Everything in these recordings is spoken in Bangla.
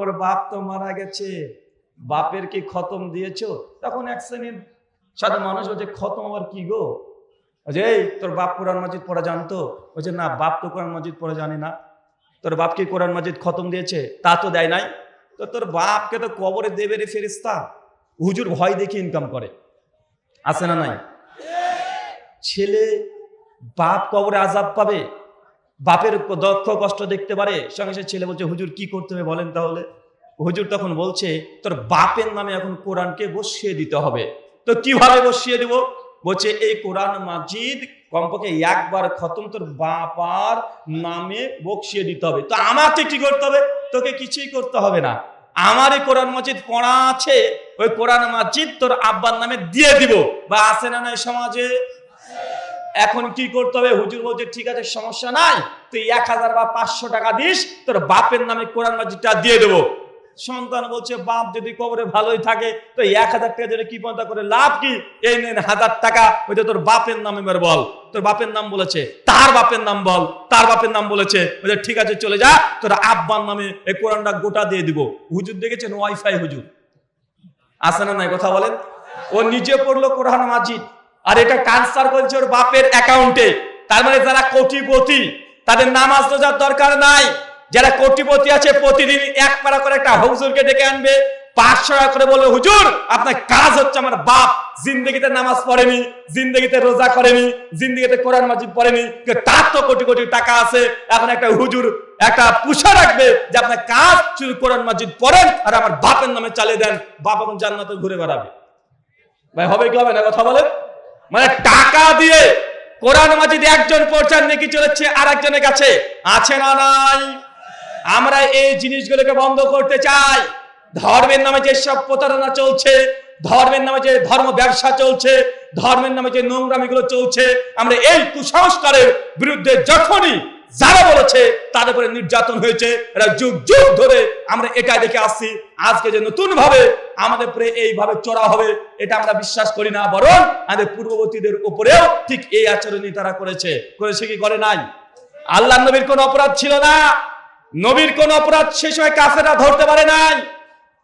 তোর বাপ তো মারা গেছে, বাপের কি খতম দিয়েছ? তখন এক শ্রেণির সাথে মানুষ বলছে, খতম আবার কি গো? যে এই, তোর বাপ কোরআন মাজিদ পড়া জানতো? বলছে, না, বাপ তো কোরআন মাজিদ পড়া জানে না। তোর বাপ কি কোরআন মাজিদ খতম দিয়েছে? তা তো দেয় নাই। তো তোর বাপকে তো কবরে দেবে রে ফেরিস্তা হুজুর ভয় দেখে ইনকাম করে। আছে না নাই? ছেলে বাপ কবরে আজাব পাবে? বাপের দক্ষ কষ্ট দেখতে পারে। সঙ্গে সে ছেলে বলছে, হুজুর, কি করতে হবে বলেন তাহলে? হুজুর তখন বলছে, তোর বাপের নামে এখন কোরআনকে বসিয়ে দিতে হবে। তো কীভাবে বসিয়ে দিব? বলছে, এই কোরআন মাজিদ কমপক্ষে একবার খতম তোর বাপার নামে বসিয়ে দিতে হবে। তো আমাকে কি করতে হবে? তোকে কিছুই করতে হবে না। আমার এই কোরআন মাজিদ পড়া আছে। ওই কোরআন মাজিদ তোর আব্বার নামে দিয়ে দিব। বা আছে না নাই সমাজে? এখন কি করতে হবে? হুজুর বলছে, ঠিক আছে, সমস্যা নাই। তুই এক হাজার বা পাঁচশো টাকা দিস, তোর বাপের নামে কোরআন মাজিদটা দিয়ে দেবো। সন্তান বলছে, বাপ যদি কবরে ভালোই থাকে, তো এক হাজার টাকা যদি কি পন্থা করে লাভ কি? এই নেন হাজার টাকা ওইটা তোর বাপের নামে মেরে বল। তোর বাপের নাম বলেছে, তার বাপের নাম বল। তার বাপের নাম বলেছে বলছে ঠিক আছে, চলে যা, তোর আব্বার নামে এই কোরআনটা গোটা দিয়ে দিব। হুজুর দেখেছেন? ওয়াইফাই হুজুর। আসে না নাই? কথা বলেন। ও নিজে পড়ল কোরআন মাজিদ। আর এটা ট্রান্সফার করেছে ওর বাপের অ্যাকাউন্টে তার মানে যারা কোটিপতি, তাদের নামাজ রোজার দরকার নাই। যারা কোটিপতি আছে, প্রতিদিন এক পারা করে একটা হুজুরকে ডেকে আনবে। পাঁচশো টাকা করে বলবে, হুজুর, আপনার কাজ হচ্ছে আমার বাপ। জিন্দগিতে নামাজ পড়েনি, জিন্দগিতে রোজা করেনি, জিন্দগিতে কোরআন মাজিদ পড়েনি। তার তো কোটি কোটি টাকা আছে। এখন একটা হুজুর, একটা পুষা রাখবে যে আপনার কাজ শুধু কোরআন মাজিদ পড়েন আর আমার বাপের নামে চালিয়ে দেন। বাপ এখন জান্নাতে ঘুরে বেড়াবে। ভাই, হবে কি হবে না? কথা বলেন। মানে টাকা দিয়ে কোরআন মাজিদ একজন প্রচার নাকি চলেছে আর একজনের কাছে? আছে না নাই? আমরা এই জিনিসগুলোকে বন্ধ করতে চাই। ধর্মের নামে যে সব প্রতারণা চলছে, ধর্মের নামে যে ধর্ম ব্যবসা চলছে, ধর্মের নামে যে নোংরামিগুলো চলছে, আমরা এই কুসংস্কারের বিরুদ্ধে যখনই যারা বলেছে তাদের উপরে নির্যাতন হয়েছে, এরা যুগ যুগ ধরে আমরা এটাই দেখে আসছি। আজকে যে নতুন ভাবে আমাদের উপরে এইভাবে চড়া হবে, এটা আমরা বিশ্বাস করি না, বরং আমাদের পূর্ববর্তীদের উপরেও ঠিক এই আচরণই তারা করেছে। করেছে কি করে নাই? আল্লাহ নবীর কোন অপরাধ ছিল না। নবীর কোন অপরাধ সে সময় কাফেরা ধরতে পারে নাই।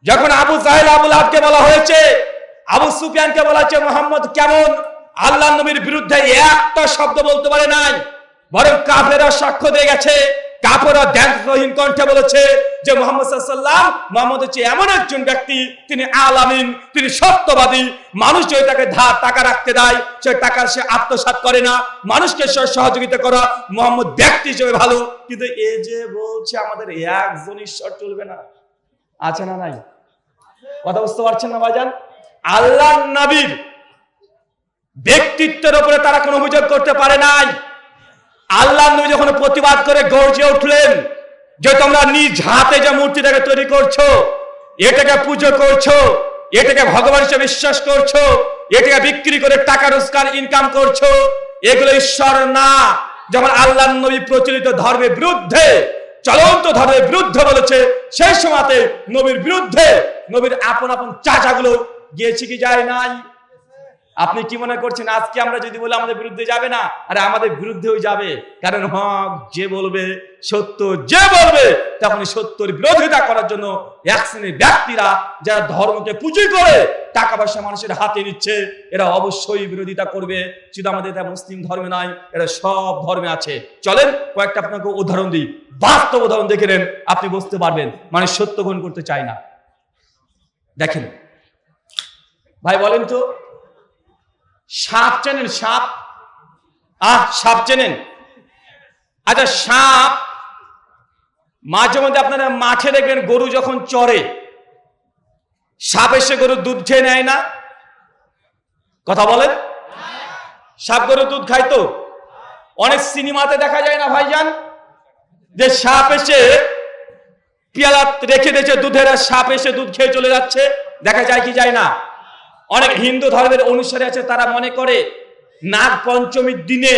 যখন আবু জাহেল, আবুল আবকে বলা হয়েছে, আবু সুফিয়ানকে বলা হয়েছে, মোহাম্মদ কেমন? আল্লাহ নবীর বিরুদ্ধে একটা শব্দ বলতে পারে নাই। বরং কাফেরা সাক্ষ্য দিয়ে গেছে। কাপড়া দ্যানহীন কণ্ঠে বলেছে যে মোহাম্মদ সাল্লাম মোহাম্মদ হচ্ছে এমন একজন ব্যক্তি, তিনি আলামিন, তিনি সত্যবাদী। মানুষ যদি তাকে ধার টাকা রাখতে দেয়, সে টাকার সে আত্মসাৎ করে না। মানুষকে সে সহযোগিতা করা মোহাম্মদ ব্যক্তি হিসেবে ভালো। কিন্তু এ যে বলছে, আমাদের একজন ঈশ্বর চলবে না। আছে না নাই? কথা বুঝতে পারছেন না ভাইজান? আল্লাহ নবীর ব্যক্তিত্বের উপরে তারা কোনো অভিযোগ করতে পারে নাই। আল্লাহ নবী যখন প্রতিবাদ করে গর্জে উঠলেন যে তোমরা নিজ হাতে যে মূর্তিটাকে তৈরি করছ, এটাকে পুজো করছ, এটাকে ভগবান হিসেবে বিশ্বাস করছ, এটাকে বিক্রি করে টাকা রোজগার ইনকাম করছ, এগুলো ঈশ্বর না। যখন আল্লাহ নবী প্রচলিত ধর্মের বিরুদ্ধে, চলন্ত ধর্মের বিরুদ্ধে বলেছে, সেই সময়তে নবীর বিরুদ্ধে নবীর আপন আপন চাচাগুলো গিয়েছে কি যায় নাই? আপনি কি মনে করছেন, আজকে আমরা যদি বলে আমাদের বিরুদ্ধে যাবে না? আরে আমাদের বিরুদ্ধেও যাবে। কারণ হক যে বলবে, সত্য যে বলবে, তখন সত্যর বিরোধিতা করার জন্য এক শ্রেণির ব্যক্তিরা যারা ধর্মকে পুঁজি করে টাকা পয়সা মানুষের হাতে নিচ্ছে, এরা অবশ্যই বিরোধিতা করবে। শুধু আমাদের এটা মুসলিম ধর্মে নয় এরা সব ধর্মে আছে। চলেন, কয়েকটা আপনাকে উদাহরণ দিই। বাস্তব উদাহরণ দেখে নেন, আপনি বুঝতে পারবেন। মানে সত্য গ্রহণ করতে চায় না। দেখেন। ভাই, বলেন তো সাপ চেনেন সাপ? আহ, সাপ চেনেন? আচ্ছা সাপ, মাঝে মধ্যে আপনারা মাঠে দেখবেন গরু যখন চড়ে সাপ এসে গরুর দুধ খেয়ে নেয় না? কথা বলেন? সাপ গরুর দুধ খায় তো? অনেক সিনেমাতে দেখা যায় না ভাইজান? যে সাপ এসে পিয়ালা রেখে দিয়েছে দুধের সাপ এসে দুধ খেয়ে চলে যাচ্ছে, দেখা যায় কি যায় না? অনেক হিন্দু ধর্মের অনুসারে আছে, তারা মনে করে নাগ পঞ্চমীর দিনে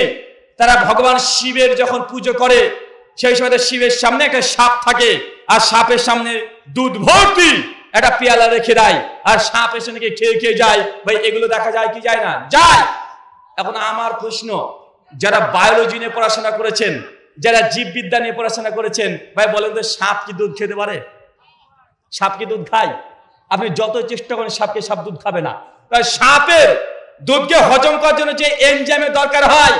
তারা ভগবান শিবের যখন পুজো করে, সেই সময় শিবের সামনে একটা সাপ থাকে, আর সাপের সামনে দুধ ভর্তি একটা পেয়ালা রেখে দেয়, আর সাপ এসে নাকি খেয়ে খেয়ে যায়। ভাই, এগুলো দেখা যায় কি যায় না? যায়! এখন আমার প্রশ্ন, যারা বায়োলজি নিয়ে পড়াশোনা করেছেন, যারা জীববিদ্যা নিয়ে পড়াশোনা করেছেন, ভাই বলেন তো সাপ কি দুধ খেতে পারে? সাপ কি দুধ খায়? আপনি যত চেষ্টা করেন, সাপকে সাপ দুধ খাবে না। তাই সাপের দুধকে হজম করার জন্য যে এনজাইমের দরকার হয়,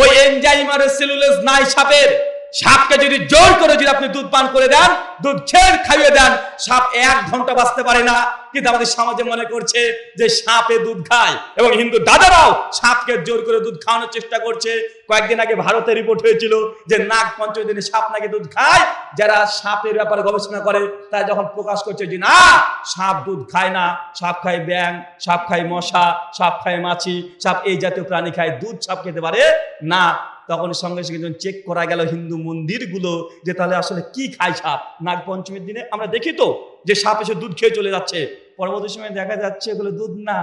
ওই এনজাইম আর সেলুলেস নাই সাপের। সাপকে যদি জোর করে যদি আপনি দুধ পান করে দেন, দুধ ছেড় খাইয়ে দেন, সাপ এক ঘণ্টা বাঁচতে পারে না। কিন্তু আমাদের সমাজে মনে করছে যে সাপে দুধ খায় এবং হিন্দু দাদারাও সাপকে জোর করে দুধ খাওয়ানোর চেষ্টা করছে। কয়েকদিন আগে ভারতে রিপোর্ট হয়েছিল যে নাগ পঞ্চমী দিনে সাপ নাকি দুধ খায়। যারা সাপের ব্যাপারে গবেষণা করে, তারা যখন প্রকাশ করছে যে না, সাপ দুধ খায় না, সাপ খায় ব্যাং সাপ খায় মশা, সাপ খায় মাছি, সাপ এই জাতীয় প্রাণী খায়, দুধ সাপ খেতে পারে না। তখন সঙ্গে সঙ্গে যখন চেক করা গেল হিন্দু মন্দিরগুলো, যে তাহলে আসলে কি খায় সাপ? নাগ পঞ্চমীর দিনে আমরা দেখি তো যে সাপ এসে দুধ খেয়ে চলে যাচ্ছে। পরবর্তী সময় দেখা যাচ্ছে এগুলো দুধ না,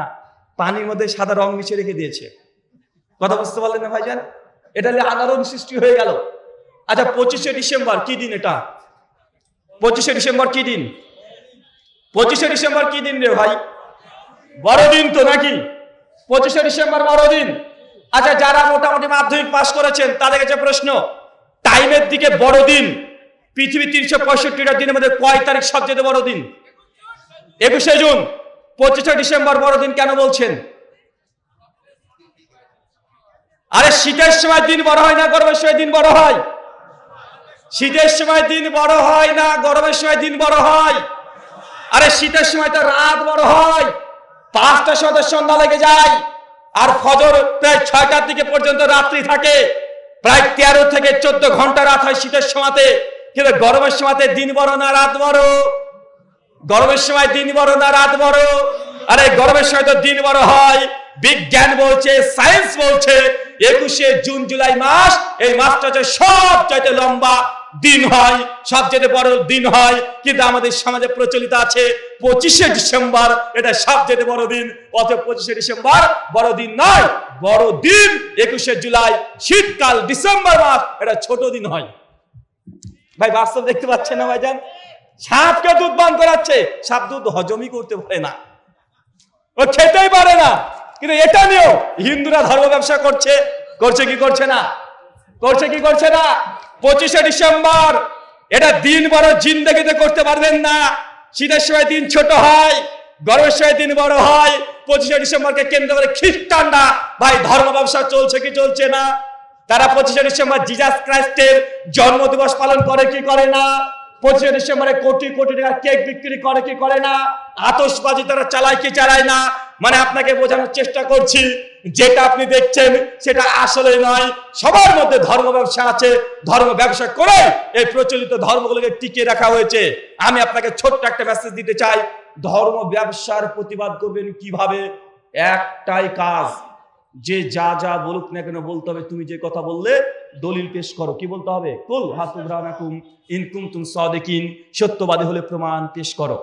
পানির মধ্যে সাদা রং মিশিয়ে রেখে দিয়েছে। কথা বুঝতে পারলেন না ভাইজান? এটা আলোড়ন সৃষ্টি হয়ে গেল। আচ্ছা পঁচিশে ডিসেম্বর কি দিন এটা? পঁচিশে ডিসেম্বর কি দিন? পঁচিশে ডিসেম্বর কি দিন রে ভাই? বড়দিন তো নাকি? পঁচিশে ডিসেম্বর বড়দিন। আচ্ছা যারা মোটামুটি মাধ্যমিক পাস করেছেন, তাদের কাছে প্রশ্ন, টাইমের দিকে বড় দিন পৃথিবী তিনশো পঁয়ষট্টিটা দিনের মধ্যে কয় তারিখ সবচেয়ে বড় দিন? একুশে জুন, পঁচিশে ডিসেম্বর বড়দিন কেন বলছেন? আরে, শীতের সময় দিন বড় হয় না, গরমের সময় দিন বড় হয়? শীতের সময় দিন বড় হয় না, গরমের সময় দিন বড় হয়? আরে, শীতের সময় তো রাত বড় হয়। পাঁচটা সময় সন্ধ্যা লেগে যায়। আর ফজর প্রায় ছয়টার দিকে পর্যন্ত রাত্রি থাকে। প্রায় তেরো থেকে চোদ্দ ঘণ্টা রাত হয় শীতের সময়তে। কিন্তু গরমের সময়তে দিন বড় না রাত বড়? গরমের সময় দিন বড় না রাত বড়? আরে, গরমের সময় তো দিন বড় হয়। বিজ্ঞান বলছে, সায়েন্স বলছে, একুশে জুন জুলাই মাস, এই মাসটা হচ্ছে সব চাইতে লম্বা দিন হয় সবচেয়ে বড় দিন হয়। কিন্তু আমাদের সমাজে প্রচলিত আছে পঁচিশে ডিসেম্বর, এটা সবচেয়ে বড় দিন। অথবা পঁচিশে ডিসেম্বর বড় দিন নয়, বড় দিন একুশে জুলাই, শীতকাল, ডিসেম্বর মাস, এটা ছোট দিন হয়। ভাই, বাস্তব দেখতে পাচ্ছেন না ভাইজান? সাপকে দুধ পান করাচ্ছে, সাপ দুধ হজমই করতে পারে না। ও খেতেই পারে না। কিন্তু এটা নিয়েও হিন্দুরা ধর্ম ব্যবসা করছে। করছে কি করছে না? করছে কি করছে না? পঁচিশে ডিসেম্বর। এটা দিন বড় জিন্দগিতে করতে পারবেন না। শীতের সময় দিন ছোট হয়, গরমের সময় দিন বড় হয়। পঁচিশে ডিসেম্বরকে কেন্দ্র করে খ্রিস্টানরা, ভাই, ধর্ম ব্যবসা চলছে কি চলছে না? তারা পঁচিশে ডিসেম্বর জিজাস ক্রাইস্টের জন্ম দিবস পালন করে কি করে না? পঁচিশে ডিসেম্বরে কোটি কোটি টাকা কেক বিক্রি করে কি করে না? আতশবাজি তারা চালায় কি চালায় না? মানে আপনাকে বোঝানোর চেষ্টা করছি, যেটা আপনি দেখছেন সেটা আসলে নয়। সবার মধ্যে ধর্ম ব্যবসা আছে, ধর্ম ব্যবসা করে এই প্রচলিত ধর্মগুলোকে টিকিয়ে রাখা হয়েছে। আমি আপনাকে ছোট্ট একটা মেসেজ দিতে চাই, ধর্ম ব্যবসার প্রতিবাদ করবেন কীভাবে? একটাই কাজ, যে যা যা বলুক না কেন বলতে হবে। তুমি যে কথা বললে, দলিল পেশ করো। কি বলতে হবে? কুল হাতুবরানাকুম ইনকুম তুম সাদিকিন, সত্যবাদী হলে প্রমাণ পেশ করো।